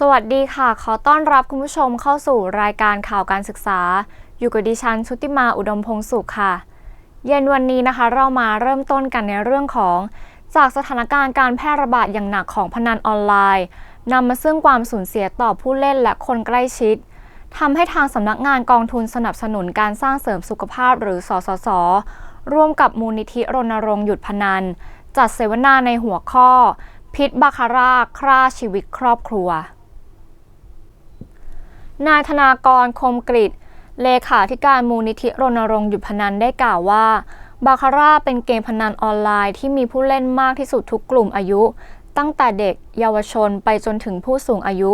สวัสดีค่ะ ขอต้อนรับคุณผู้ชมเข้าสู่รายการข่าวการศึกษา อยู่กับดิฉันชุติมาอุดมพงสุขค่ะ เย็นวันนี้นะคะ เรามาเริ่มต้นกันในเรื่องของ จากสถานการณ์การแพร่ระบาดอย่างหนักของพนันออนไลน์นำมาซึ่งความสูญเสียต่อผู้เล่นและคนใกล้ชิดทำให้ทางสำนักงานกองทุนสนับสนุนการสร้างเสริมสุขภาพหรือสสส ร่วมกับมูลนิธิรณรงค์หยุดพนัน จัดเสวนาในหัวข้อ พิษบาคาร่าฆ่าชีวิตครอบครัว นายธนากรคมกริตเลขาธิการมูลนิธิรณรงค์หยุดพนันได้กล่าวว่า บาคาร่าเป็นเกมพนันออนไลน์ที่มีผู้เล่นมากที่สุดทุกกลุ่มอายุ ตั้งแต่เด็กเยาวชนไปจนถึงผู้สูงอายุ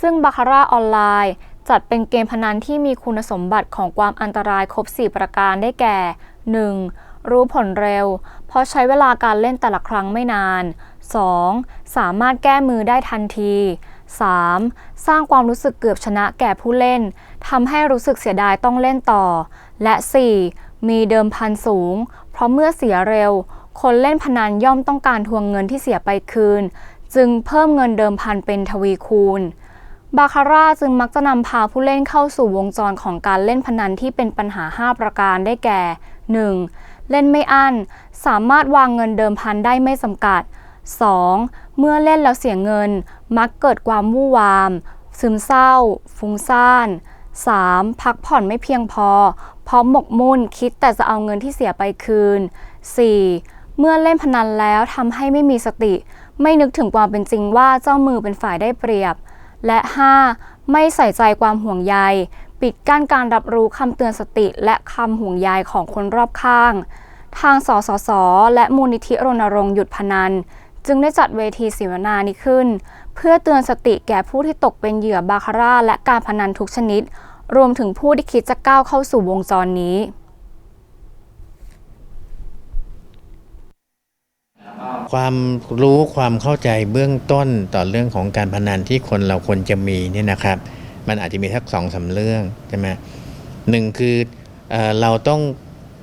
ซึ่งบาคาร่าออนไลน์ จัดเป็นเกมพนันที่มีคุณสมบัติของความอันตรายครบ 4 ประการได้แก่ 1. รู้ผลเร็ว เพราะใช้เวลาการเล่นแต่ละครั้งไม่นาน 2. สามารถแก้มือได้ทันที 3. สร้างความรู้สึกเกือบชนะแก่ผู้เล่นทำให้รู้สึกเสียดายต้องเล่นต่อ และ 4. มีเดิมพันสูง เพราะเมื่อเสียเร็ว คนเล่นพนันย่อมต้องการทวงเงินที่เสียไปคืน จึงเพิ่มเงินเดิมพันเป็นทวีคูณ บาคาร่าจึงมักจะนำพาผู้เล่นเข้าสู่วงจรของการเล่นพนันที่เป็นปัญหา 5 ประการได้แก่ 1. เล่นไม่อั้น สามารถวางเงินเดิมพันได้ไม่จำกัด 2. เมื่อเล่นแล้วเสียเงิน มักเกิดความวู่วาม ซึมเศร้า ฟุ้งซ่าน 3. พักผ่อนไม่เพียงพอเพราะหมกมุ่นคิดแต่จะเอาเงินที่เสียไปคืน 4. เมื่อเล่นพนันแล้วทำให้ไม่มีสติ ไม่นึกถึงความเป็นจริงว่าเจ้ามือเป็นฝ่ายได้เปรียบ และ 5. ไม่ใส่ใจความห่วงใย ปิดกั้นการรับรู้คำเตือนสติและคำห่วงใยของคนรอบข้าง ทางสสส และมูลนิธิรณรงค์หยุดพนัน จึงได้จัดเวทีเสวนานี้ขึ้น เพื่อเตือนสติแก่ผู้ที่ตกเป็นเหยื่อบาคาร่าและการพนันทุกชนิด รวมถึงผู้ที่คิดจะก้าวเข้าสู่วงจรนี้ความรู้ความเข้าใจเบื้องต้นต่อเรื่องของการพนันที่คนเราควรจะมีเนี่ยนะครับ มันอาจจะมีทักสองสาเรื่องใช่ไหมหนึ่งคือเออเราต้อง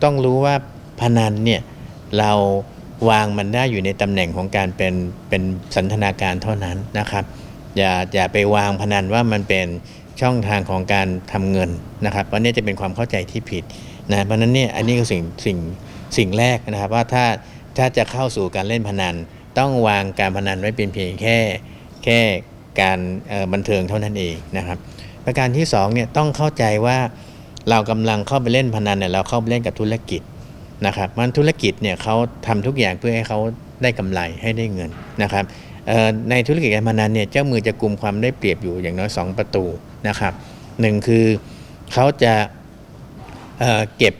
ต้องรู้ว่าพนันเนี่ยเรา วางมันได้อยู่ในตำแหน่งของการเป็นเป็นสันทนาการเท่านั้นนะครับอย่าอย่าไปวางพนันว่ามันเป็นช่องทางของการทำเงินนะครับเพราะนี่จะเป็นความเข้าใจที่ผิดนะเพราะนั้นเนี่ยอันนี้คือสิ่งสิ่งสิ่งแรกนะครับ ว่าถ้าถ้าจะเข้าสู่การเล่นพนัน ต้องวางการพนันไว้เป็นเพียงแค่แค่การบันเทิงเท่านั้นเองนะครับ ประการที่สองเนี่ยต้องเข้าใจว่าเรากำลังเข้าไปเล่นพนันเนี่ยเราเข้าไปเล่นกับธุรกิจ นะครับมันธุรกิจเนี่ยเขาทำทุกอย่างเพื่อให้เขาได้กำไรให้ได้เงินนะครับในธุรกิจการพนันเนี่ยเจ้ามือจะกลุ่มความได้เปรียบอยู่อย่างน้อย 2 ประตูนะครับหนึ่งคือเขาจะเเก็บ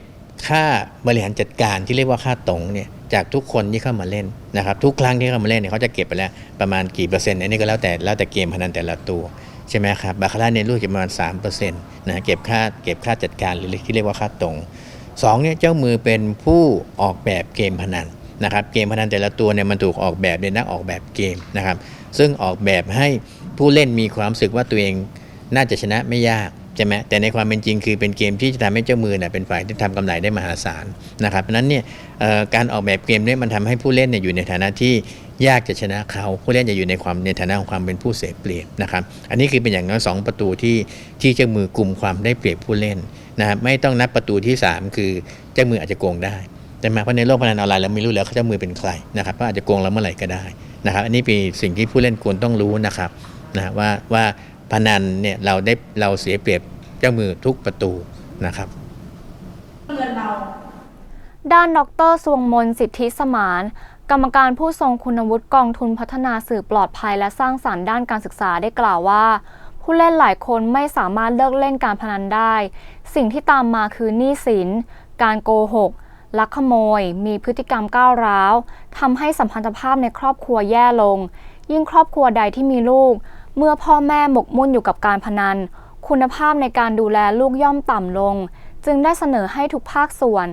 ค่าบริหารจัดการที่เรียกว่าค่าตรงเนี่ยจากทุกคนที่เข้ามาเล่นนะครับทุกครั้งที่เข้ามาเล่นเนี่ยเขาจะเก็บไปแล้วประมาณกี่เปอร์เซ็นต์อันนี้ก็แล้วแต่แล้วแต่เกมพนันแต่ละตัวใช่ไหมครับบาคาร่าเนี่ยรู้เก็บประมาณ3%นะเก็บค่าเก็บค่าจัดการหรือที่เรียกว่าค่าตรง สองเนี่ยเจ้ามือเป็นผู้ออกแบบเกมพนันนะครับเกมพนันแต่ละตัวเนี่ยมันถูกออกแบบโดยนักออกแบบเกมนะครับซึ่งออกแบบให้ผู้เล่นมีความรู้สึกว่าตัวเองน่าจะชนะไม่ยากใช่ไหมแต่ในความเป็นจริงคือเป็นเกมที่จะทำให้เจ้ามือเนี่ยเป็นฝ่ายที่ทำกำไรได้มหาศาลนะครับเพราะนั้นเนี่ยการออกแบบเกมเนี่ยมันทำให้ผู้เล่นเนี่ยอยู่ในฐานะที่ยากจะชนะเขา ผู้เล่นจะอยู่ในความในฐานะของความเป็นผู้เสียเปรียบนะครับ อันนี้คือเป็นอย่างน้อยสองประตูที่ที่เจ้ามือกลุ่มความได้เปรียบผู้เล่น นะครับไม่ต้องนับประตูที่ 3 คือเจ้ามืออาจจะโกงได้ แต่มาเพราะในโลกพนันออนไลน์เราไม่รู้แล้วเขาเจ้ามือเป็นใครนะครับว่าอาจจะโกงเราเมื่อไหร่ก็ได้นะครับ อันนี้เป็นสิ่งที่ผู้เล่นควรต้องรู้นะครับนะว่าว่าพนันเนี่ยเราได้เราเสียเปรียบเจ้ามือทุกประตูนะครับด้านดรสวงมนสิทธิสมาน กรรมการผู้ทรงคุณวุฒิกองทุนพัฒนาสื่อปลอดภัยและสร้างสารรค์ด้านการศึกษาได้กล่าวว่า ผู้เล่นหลายคนไม่สามารถเลิกเล่นการพนันได้ สิ่งที่ตามมาคือหนี้สิน การโกหก ลักขโมย มีพฤติกรรมก้าวร้าวทำให้สัมพันธภาพในครอบครัวแย่ลง ยิ่งครอบครัวใดที่มีลูก เมื่อพ่อแม่หมกมุ่นอยู่กับการพนัน คุณภาพในการดูแลลูกย่อมต่ำลง จึงได้เสนอให้ทุกภาคส่วน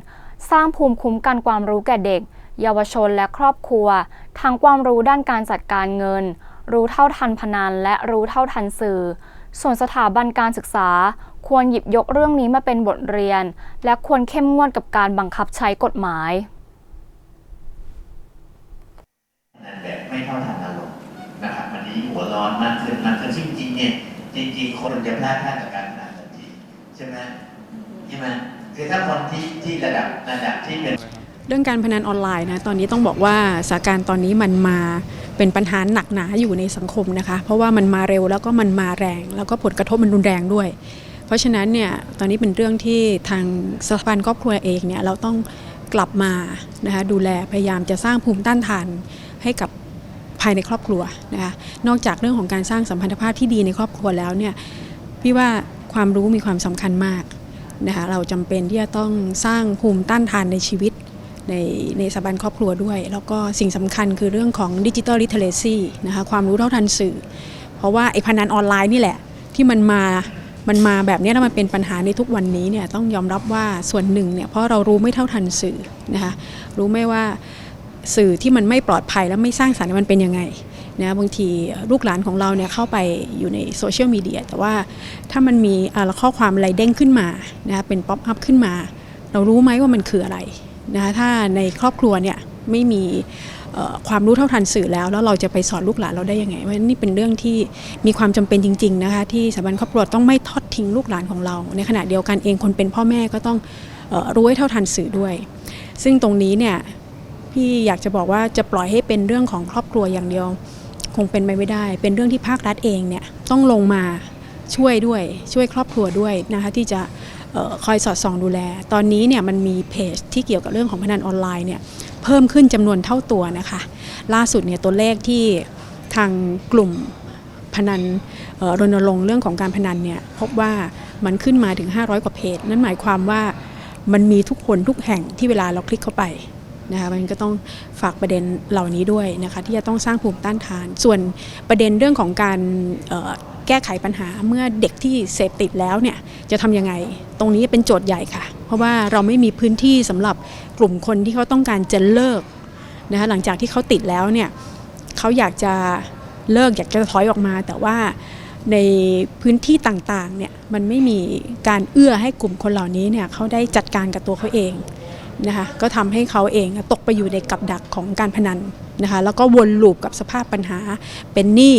สร้างภูมิคุ้มกันความรู้แก่เด็ก เยาวชนและครอบครัวทั้งความรู้ด้านการจัดการเงิน รู้เท่าทันพนันและรู้เท่าทันสื่อ ส่วนสถาบันการศึกษา ควรหยิบยกเรื่องนี้มาเป็นบทเรียน และควรเข้มงวดกับการบังคับใช้กฎหมายนั่นแบบไม่เท่าทันอารมณ์นะครับมันนี้หัวร้อนมากขึ้นมากขึ้นซึ่งจริงเนี่ยจริงๆ คนจะพลาดพลาดกับการพนันทันทีใช่ไหมใช่ไหมคือถ้าคนที่ที่ระดับระดับที่เป็น เรื่องการพนันออนไลน์นะตอนนี้ต้องบอกว่าสถานการณ์ตอนนี้มันมาเป็นปัญหาหนักหนาอยู่ในสังคมนะคะ เพราะว่ามันมาเร็วแล้วก็มันมาแรง แล้วก็ผลกระทบมันรุนแรงด้วย เพราะฉะนั้นเนี่ยตอนนี้เป็นเรื่องที่ทางสถาบันครอบครัวเองเนี่ยเราต้องกลับมานะคะดูแลพยายามจะสร้างภูมิต้านทานให้กับภายในครอบครัวนะคะนอกจากเรื่องของการสร้างสัมพันธภาพที่ดีในครอบครัวแล้วเนี่ยพี่ว่าความรู้มีความสำคัญมากนะคะเราจำเป็นที่จะต้องสร้างภูมิต้านทานในชีวิต ในในสถาบันครอบครัวด้วย แล้วก็สิ่งสำคัญคือเรื่องของดิจิทัลลิเทเ a ซีนะคะความรู้เท่าทันสื่อ เพราะว่าไอ้พนันออนไลน์นี่แหละ ที่มันมามันมาแบบนี้แล้วมันเป็นปัญหาในทุกวันนี้เนี่ยต้องยอมรับว่าส่วนหนึ่งเนี่ยเพราะเรารู้ไม่เท่าทันสื่อนะคะรู้ไม่ว่าสื่อที่มันไม่ปลอดภัยและไม่สร้างสรรค์มันเป็นยังไงนะบางทีลูกหลานของเราเนี่ยเข้าไปอยู่ในโซเชียลมีเดียแต่ว่าถ้ามันมีอ่าข้อความอะไรเด้งขึ้นมานะเป็นป๊อปอัพขึ้นมา เรารู้ไหมว่ามันคืออะไร นะคะถ้าในครอบครัวเนี่ยไม่มีความรู้เท่าทันสื่อแล้ว แล้วเราจะไปสอนลูกหลานเราได้ยังไงเพราะนี่เป็นเรื่องที่มีความจำเป็นจริง ๆ นะคะที่สถาบันครอบครัวต้องไม่ทอดทิ้งลูกหลานของเรา ในขณะเดียวกันเองคนเป็นพ่อแม่ก็ต้องออรู้ให้เท่าทันสื่อด้วย ซึ่งตรงนี้เนี่ยพี่อยากจะบอกว่าจะปล่อยให้เป็นเรื่องของครอบครัวอย่างเดียว คงเป็นไปไม่ได้ เป็นเรื่องที่ภาครัฐเองเนี่ยต้องลงมาช่วยด้วยช่วยครอบครัวด้วยนะคะที่จะ คอยสอดส่องดูแล ตอนนี้เนี่ยมันมีเพจที่เกี่ยวกับเรื่องของพนันออนไลน์เนี่ยเพิ่มขึ้นจำนวนเท่าตัวนะคะ ล่าสุดเนี่ยตัวเลขที่ทางกลุ่มพนันรณรงค์เรื่องของการพนันเนี่ยพบว่ามันขึ้นมาถึง 500 กว่าเพจ นั่นหมายความว่ามันมีทุกคนทุกแห่งที่เวลาเราคลิกเข้าไป นะคะมันก็ต้องฝากประเด็นเหล่านี้ด้วยนะคะที่จะต้องสร้างภูมิต้านทาน ส่วนประเด็นเรื่องของการแก้ไขปัญหาเมื่อเด็กที่เสพติดแล้วเนี่ยจะทำยังไง ตรงนี้เป็นโจทย์ใหญ่ค่ะ เพราะว่าเราไม่มีพื้นที่สำหรับกลุ่มคนที่เขาต้องการจะเลิกนะคะหลังจากที่เขาติดแล้วเนี่ยเขาอยากจะเลิกอยากจะถอยออกมา แต่ว่าในพื้นที่ต่างๆเนี่ยมันไม่มีการเอื้อให้กลุ่มคนเหล่านี้เนี่ยเขาได้จัดการกับตัวเขาเอง นะคะก็ทำให้เขาเองตกไปอยู่ในกับดักของการพนันนะคะแล้วก็วนลูปกับสภาพปัญหาเป็นหนี้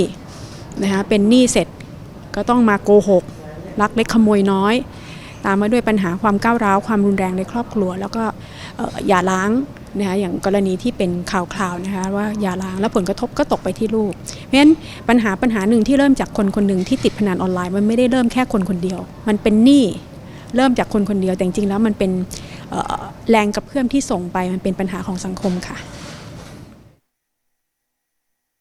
นะคะเป็นหนี้เสร็จก็ต้องมาโกหกลักเล็กขโมยน้อย ตามมาด้วยปัญหาความก้าวร้าวความรุนแรงในครอบครัว แล้วก็อย่าล้างนะคะอย่างกรณีที่เป็นข่าวๆนะคะว่าอย่าล้างแล้วผลกระทบก็ตกไปที่ลูก เพราะฉะนั้นปัญหาปัญหาหนึ่งที่เริ่มจากคนคนหนึ่งที่ติดพนันออนไลน์มันไม่ได้เริ่มแค่คนคนเดียว มันเป็นหนี้เริ่มจากคนคนเดียวแต่จริงๆแล้วมันเป็น แรงกระเพื่อมที่ส่งไปมันเป็นปัญหาของสังคมค่ะ